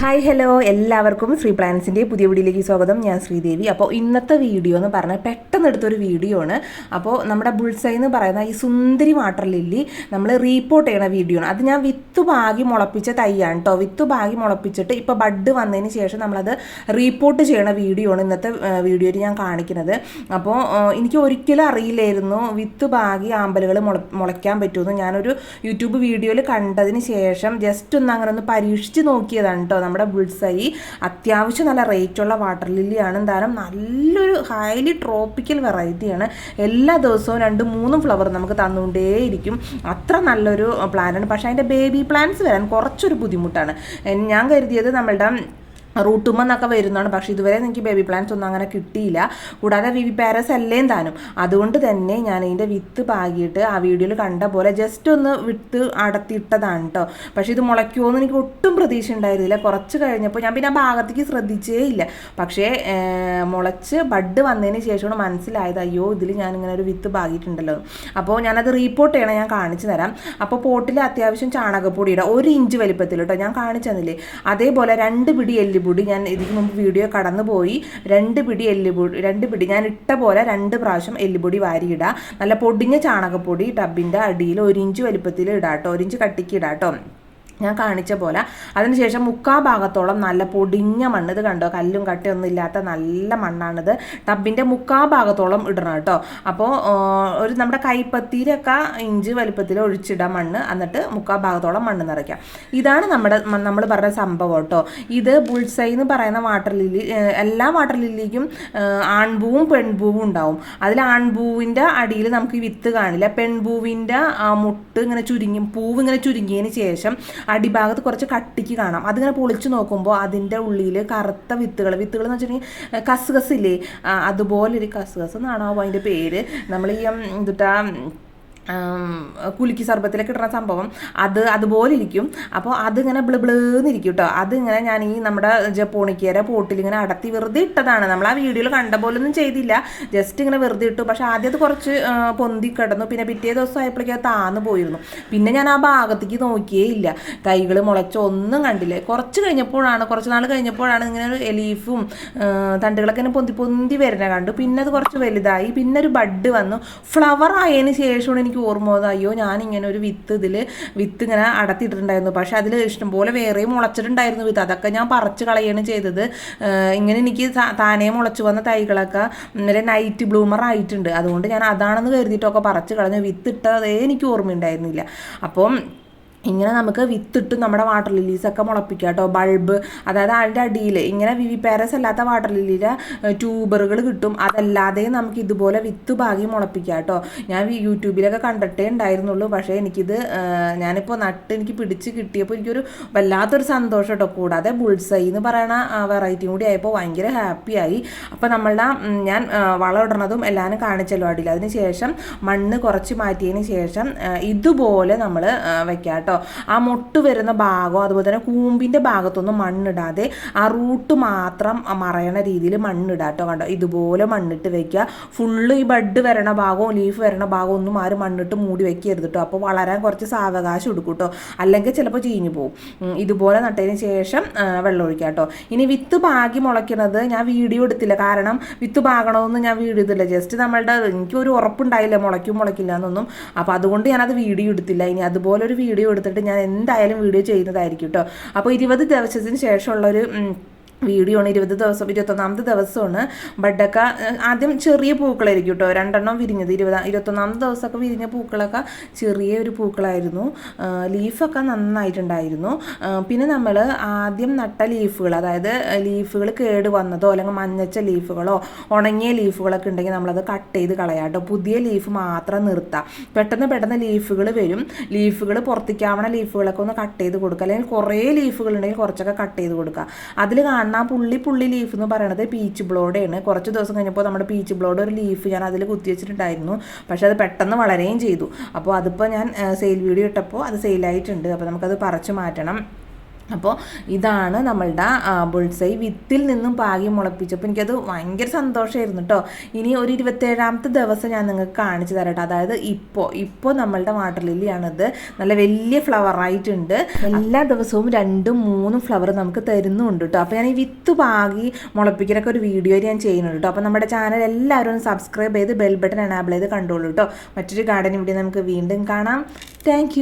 Hi hello എല്ലാവർക്കും ശ്രീ പ്ലാൻസിന്റെ പുതിയ വീഡിയോയിലേക്ക് സ്വാഗതം. ഞാൻ ശ്രീദേവി. അപ്പോൾ ഇന്നത്തെ വീഡിയോ എന്ന് പറഞ്ഞാൽ പെട്ടെന്ന് എടുത്തൊരു വീഡിയോ ആണ്. അപ്പോൾ നമ്മുടെ ബുൾസൈ എന്ന് പറയുന്ന ഈ സുന്ദരി വാട്ടർ ലില്ലി നമ്മൾ റീപ്പോർട്ട് ചെയ്യണ വീഡിയോ ആണ്. അത് ഞാൻ വിത്ത് ഭാഗി മുളപ്പിച്ച തൈയാണ് കേട്ടോ വിത്ത് ഭാഗി മുളപ്പിച്ചിട്ട് ഇപ്പോൾ ബഡ് വന്നതിന് ശേഷം നമ്മളത് റീപ്പോർട്ട് ചെയ്യണ വീഡിയോ ആണ് ഇന്നത്തെ വീഡിയോയിൽ ഞാൻ കാണിക്കുന്നത്. അപ്പോൾ എനിക്ക് ഒരിക്കലും അറിയില്ലായിരുന്നു വിത്ത് ഭാഗി ആമ്പലുകൾ മുള മുളയ്ക്കാൻ പറ്റുമെന്ന് ഞാനൊരു യൂട്യൂബ് വീഡിയോയിൽ കണ്ടതിന് ശേഷം ജസ്റ്റ് ഒന്ന് അങ്ങനെ ഒന്ന് പരീക്ഷിച്ച് നോക്കിയതാണ് കേട്ടോ നമ്മുടെ ബുൾസൈ അത്യാവശ്യം നല്ല റേറ്റുള്ള വാട്ടർ ലില്ലിയാണ്. എന്തായാലും നല്ലൊരു ഹൈലി ട്രോപ്പിക്കൽ വെറൈറ്റിയാണ് എല്ലാ ദിവസവും രണ്ട് മൂന്നും ഫ്ലവർ നമുക്ക് തന്നുകൊണ്ടേയിരിക്കും. അത്ര നല്ലൊരു പ്ലാനാണ് പക്ഷേ അതിന്റെ ബേബി പ്ലാന്റ്സ് വരാൻ കുറച്ചൊരു ബുദ്ധിമുട്ടാണ്. ഞാൻ കരുതിയത് നമ്മളുടെ റൂട്ടുമെന്നൊക്കെ വരുന്നതാണ്. പക്ഷേ ഇതുവരെ എനിക്ക് ബേബി പ്ലാന്റ്സ് ഒന്നും അങ്ങനെ കിട്ടിയില്ല. കൂടാതെ വി വി പാരസ് അല്ലേം താനും. അതുകൊണ്ട് തന്നെ ഞാൻ ഇതിന്റെ വിത്ത് പാകിയിട്ട് ആ വീഡിയോയിൽ കണ്ട പോലെ ജസ്റ്റ് ഒന്ന് വിത്ത് അടത്തിയിട്ടതാണ് കേട്ടോ പക്ഷേ ഇത് മുളയ്ക്കുമോയെന്ന് എനിക്ക് ഒട്ടും പ്രതീക്ഷ ഉണ്ടായിരുന്നില്ല. കുറച്ച് കഴിഞ്ഞപ്പോൾ ഞാൻ പിന്നെ ആ ഭാഗത്തേക്ക് ശ്രദ്ധിച്ചേ ഇല്ല. പക്ഷേ മുളച്ച് ബഡ് വന്നതിന് ശേഷമാണ് മനസ്സിലായത് അയ്യോ ഇതിൽ ഞാൻ ഇങ്ങനെ ഒരു വിത്ത് പാകിയിട്ടുണ്ടല്ലോ. അപ്പോൾ ഞാനത് റീപ്പോർട്ട് ചെയ്യണം ഞാൻ കാണിച്ചു തരാം. അപ്പോൾ പോട്ടിൽ അത്യാവശ്യം ചാണകപ്പൊടി ഇടാം ഒരു ഇഞ്ച് വലിപ്പത്തിൽ കേട്ടോ ഞാൻ കാണിച്ചു തന്നില്ലേ അതേപോലെ രണ്ട് പിടി എല്ലുപൊടി ഞാൻ ഇതിന് മുമ്പ് വീഡിയോ കടന്നുപോയി. രണ്ട് പിടി എല്ലുപൊടി രണ്ട് പിടി ഞാൻ ഇട്ട പോലെ രണ്ട് പ്രാവശ്യം എല്ലുപൊടി വാരിയിടുക നല്ല പൊടിഞ്ഞ ചാണകപ്പൊടി ടബിന്റെ അടിയിൽ ഒരു ഇഞ്ച് വലിപ്പത്തിൽ ഇടാം കേട്ടോ ഒരു ഇഞ്ച് കട്ടിക്ക് ഇടാം കേട്ടോ ഞാൻ കാണിച്ച പോലെ. അതിനുശേഷം മുക്കാ ഭാഗത്തോളം നല്ല പൊടിഞ്ഞ മണ്ണ്. ഇത് കണ്ടോ? കല്ലും കട്ടയൊന്നും ഇല്ലാത്ത നല്ല മണ്ണാണിത്. ടബിന്റെ മുക്കാ ഭാഗത്തോളം ഇടണം കേട്ടോ. അപ്പോൾ ഒരു നമ്മുടെ കൈപ്പത്തിയിലൊക്കെ ഇഞ്ച് വലിപ്പത്തിൽ ഒഴിച്ചിടാം മണ്ണ്. എന്നിട്ട് മുക്കാ ഭാഗത്തോളം മണ്ണ് നിറയ്ക്കാം. ഇതാണ് നമ്മുടെ നമ്മൾ പറഞ്ഞ സംഭവം കേട്ടോ. ഇത് ബുൾസൈ എന്ന് പറയുന്ന വാട്ടർ ലില്ലി എല്ലാ വാട്ടർ ലില്ലിക്കും ആൺപൂവും പെൺപൂവും ഉണ്ടാവും. അതിൽ ആൺപൂവിന്റെ അടിയിൽ നമുക്ക് വിത്ത് കാണില്ല. പെൺപൂവിന്റെ ആ മുട്ട് ഇങ്ങനെ ചുരുങ്ങി പൂവ് ഇങ്ങനെ ചുരുങ്ങിയതിന് ശേഷം അടിഭാഗത്ത് കുറച്ച് കട്ടിക്ക് കാണാം. അതിങ്ങനെ പൊളിച്ച് നോക്കുമ്പോൾ അതിന്റെ ഉള്ളിൽ കറുത്ത വിത്തുകൾ വിത്തുകൾ എന്ന് വെച്ചിട്ടുണ്ടെങ്കിൽ കസുകസ് ഇല്ലേ അതുപോലൊരു കസുകസ് എന്നാണോ അതിന്റെ പേര്? നമ്മൾ ഈ എന്താ കുലുക്കി സർബത്തിലൊക്കെ ഇടുന്ന സംഭവം. അത് അതുപോലെ ഇരിക്കും. അപ്പോൾ അതിങ്ങനെ ബ്ലിബ്ലേന്നിരിക്കും കേട്ടോ അതിങ്ങനെ ഞാൻ ഈ നമ്മുടെ ജപ്പോണിക്കേരെ പോട്ടിൽ ഇങ്ങനെ അടത്തി വെറുതെ ഇട്ടതാണ്. നമ്മൾ ആ വീഡിയോയിൽ കണ്ട പോലൊന്നും ചെയ്തില്ല. ജസ്റ്റ് ഇങ്ങനെ വെറുതെ ഇട്ടു. പക്ഷെ ആദ്യം അത് കുറച്ച് പൊന്തി കിടന്നു. പിന്നെ പിറ്റേ ദിവസം ആയപ്പോഴേക്കും അത് താന്ന് പോയിരുന്നു. പിന്നെ ഞാൻ ആ ഭാഗത്തേക്ക് നോക്കിയേ ഇല്ല. തൈകൾ മുളച്ച ഒന്നും കണ്ടില്ല. കുറച്ച് കഴിഞ്ഞപ്പോഴാണ് കുറച്ച് നാൾ കഴിഞ്ഞപ്പോഴാണ് ഇങ്ങനെ ഒരു എലീഫും തണ്ടുകളൊക്കെ ഇങ്ങനെ പൊന്തി പൊന്തി വരുന്ന കണ്ടു. പിന്നെ അത് കുറച്ച് വലുതായി. പിന്നെ ഒരു ബഡ് വന്നു. ഫ്ലവർ ആയതിന് ശേഷമാണ് എനിക്ക് ഓർമ്മ വന്നത് അയ്യോ ഞാനിങ്ങനെ ഒരു വിത്ത് ഇതിൽ വിത്ത് ഇങ്ങനെ അടത്തിയിട്ടുണ്ടായിരുന്നു പക്ഷെ അതിൽ ഇഷ്ടംപോലെ വേറെയും മുളച്ചിട്ടുണ്ടായിരുന്നു വിത്ത്. അതൊക്കെ ഞാൻ പറിച്ച് കളയാണ് ചെയ്തത്. ഇങ്ങനെ എനിക്ക് താനേ മുളച്ചു വന്ന തൈകളൊക്കെ ഇന്നലെ നൈറ്റ് ബ്ലൂമർ ആയിട്ടുണ്ട്. അതുകൊണ്ട് ഞാൻ അതാണെന്ന് കരുതിയിട്ടൊക്കെ പറിച്ച് കളഞ്ഞു വിത്ത് ഇട്ടതേ എനിക്ക് ഓർമ്മയുണ്ടായിരുന്നില്ല. അപ്പം ഇങ്ങനെ നമുക്ക് വിത്തിട്ട് നമ്മുടെ വാട്ടർ ലില്ലീസൊക്കെ മുളപ്പിക്കുക കേട്ടോ ബൾബ് അതായത് അതിന്റെ അടിയിൽ. ഇങ്ങനെ വിവി പാരസ് അല്ലാത്ത വാട്ടർ ലില്ലിയുടെ ട്യൂബറുകൾ കിട്ടും. അതല്ലാതെ നമുക്ക് ഇതുപോലെ വിത്ത് ഭാഗി മുളപ്പിക്കുക കേട്ടോ ഞാൻ യൂട്യൂബിലൊക്കെ കണ്ടിട്ടേ ഉണ്ടായിരുന്നുള്ളൂ. പക്ഷേ എനിക്കിത് ഞാനിപ്പോൾ നട്ട് എനിക്ക് പിടിച്ച് കിട്ടിയപ്പോൾ എനിക്കൊരു വല്ലാത്തൊരു സന്തോഷം കേട്ടോ കൂടാതെ ബുൾസൈ എന്ന് പറയുന്ന വെറൈറ്റിയും കൂടി ആയപ്പോൾ ഭയങ്കര ഹാപ്പിയായി അപ്പോൾ നമ്മളുടെ ഞാൻ വളം ഇടണതും എല്ലാവരും കാണിച്ചല്ലോ. അടിയിൽ അതിന് ശേഷം മണ്ണ് കുറച്ച് മാറ്റിയതിന് ശേഷം ഇതുപോലെ നമ്മൾ വെക്കാം കേട്ടോ. ആ മൊട്ട് വരുന്ന ഭാഗം അതുപോലെ തന്നെ കൂമ്പിന്റെ ഭാഗത്തൊന്നും മണ്ണിടാതെ ആ റൂട്ട് മാത്രം മറയണ രീതിയിൽ മണ്ണിടാം കേട്ടോ. കണ്ടോ? ഇതുപോലെ മണ്ണിട്ട് വെക്കുക. ഫുള്ള് ഈ ബഡ് വരണ ഭാഗവും ലീഫ് വരണ ഭാഗവും ഒന്നും ആരും മണ്ണിട്ട് മൂടി വെക്കരുത് കേട്ടോ. അപ്പോൾ വളരാൻ കുറച്ച് സാവകാശം എടുക്കും കേട്ടോ. അല്ലെങ്കിൽ ചിലപ്പോൾ ചീഞ്ഞു പോകും ഇതുപോലെ നട്ടതിന് ശേഷം വെള്ളം ഒഴിക്കുക കേട്ടോ. ഇനി വിത്ത് പാകി മുളയ്ക്കുന്നത് ഞാൻ വീഡിയോ എടുത്തില്ല. കാരണം വിത്ത് പാകണമെന്ന് ഞാൻ വീഡിയോ എടുത്തില്ല. ജസ്റ്റ് നമ്മളുടെ എനിക്കൊരു ഉറപ്പുണ്ടായില്ല. മുളയ്ക്കും മുളയ്ക്കില്ല എന്നൊന്നും. അപ്പോൾ അതുകൊണ്ട് ഞാനത് വീഡിയോ എടുത്തില്ല. ഇനി അതുപോലെ ഒരു വീഡിയോ എടുത്തിട്ട് ഞാൻ എന്തായാലും വീഡിയോ ചെയ്യുന്നതായിരിക്കും കേട്ടോ അപ്പോൾ ഇരുപത് ദിവസത്തിന് ശേഷമുള്ളൊരു വീഡിയോ ആണ് ഇരുപത് ദിവസം ഇരുപത്തൊന്നാമത്തെ ദിവസമാണ്. ബഡൊക്കെ ആദ്യം ചെറിയ പൂക്കളായിരിക്കും കേട്ടോ രണ്ടെണ്ണം വിരിഞ്ഞത്. ഇരുപത് ഇരുപത്തൊന്നാമത്തെ ദിവസമൊക്കെ വിരിഞ്ഞ പൂക്കളൊക്കെ ചെറിയ ഒരു പൂക്കളായിരുന്നു. ലീഫൊക്കെ നന്നായിട്ടുണ്ടായിരുന്നു. പിന്നെ നമ്മൾ ആദ്യം നട്ട ലീഫുകൾ അതായത് ലീഫുകൾ കേട് വന്നതോ അല്ലെങ്കിൽ മഞ്ഞച്ച ലീഫുകളോ ഉണങ്ങിയ ലീഫുകളൊക്കെ ഉണ്ടെങ്കിൽ നമ്മളത് കട്ട് ചെയ്ത് കളയാം കേട്ടോ പുതിയ ലീഫ് മാത്രം നിർത്താം. പെട്ടെന്ന് പെട്ടെന്ന് ലീഫുകൾ വരും. ലീഫുകൾ പുറത്തേക്കാവണ ലീഫുകളൊക്കെ ഒന്ന് കട്ട് ചെയ്ത് കൊടുക്കുക. അല്ലെങ്കിൽ കുറേ ലീഫുകൾ ഉണ്ടെങ്കിൽ കുറച്ചൊക്കെ കട്ട് ചെയ്ത് കൊടുക്കുക. അതിൽ കാണുന്ന ആ പുള്ളി പുള്ളി ലീഫ് എന്ന് പറയുന്നത് പീച്ച് ബ്ലോഡാണ് കുറച്ച് ദിവസം കഴിഞ്ഞപ്പോൾ നമ്മുടെ പീച്ച് ബ്ലോഡ് ഒരു ലീഫ് ഞാൻ അതിൽ കുത്തി വെച്ചിട്ടുണ്ടായിരുന്നു. പക്ഷെ അത് പെട്ടെന്ന് വളരുകയും ചെയ്തു. അപ്പോൾ അതിപ്പോൾ ഞാൻ സെയിൽ വീഡിയോ ഇട്ടപ്പോൾ അത് സെയിലായിട്ടുണ്ട് അപ്പോൾ നമുക്കത് പറിച്ചു മാറ്റണം. അപ്പോൾ ഇതാണ് നമ്മളുടെ ബുൾസൈ വിത്തിൽ നിന്നും പാകി മുളപ്പിച്ചപ്പോൾ എനിക്കത് ഭയങ്കര സന്തോഷമായിരുന്നു കേട്ടോ ഇനി ഒരു ഇരുപത്തേഴാമത്തെ ദിവസം ഞാൻ നിങ്ങൾക്ക് കാണിച്ചു തരാം കേട്ടോ അതായത് ഇപ്പോൾ ഇപ്പോൾ നമ്മളുടെ വാട്ടർ ലില്ലിയാണിത് നല്ല വലിയ ഫ്ലവർ ആയിട്ടുണ്ട്. എല്ലാ ദിവസവും രണ്ടും മൂന്നും ഫ്ലവർ നമുക്ക് തരുന്നുണ്ട് കേട്ടോ അപ്പോൾ ഞാൻ ഈ വിത്ത് പാകി മുളപ്പിക്കലൊക്കെ ഒരു വീഡിയോ ഞാൻ ചെയ്യുന്നുണ്ട് കേട്ടോ അപ്പോൾ നമ്മുടെ ചാനൽ എല്ലാവരും ഒന്ന് സബ്സ്ക്രൈബ് ചെയ്ത് ബെൽ ബട്ടൺ എനാബിൾ ചെയ്ത് കണ്ടോളൂ കേട്ടോ മറ്റൊരു ഗാർഡൻ വീഡിയോ നമുക്ക് വീണ്ടും കാണാം. താങ്ക്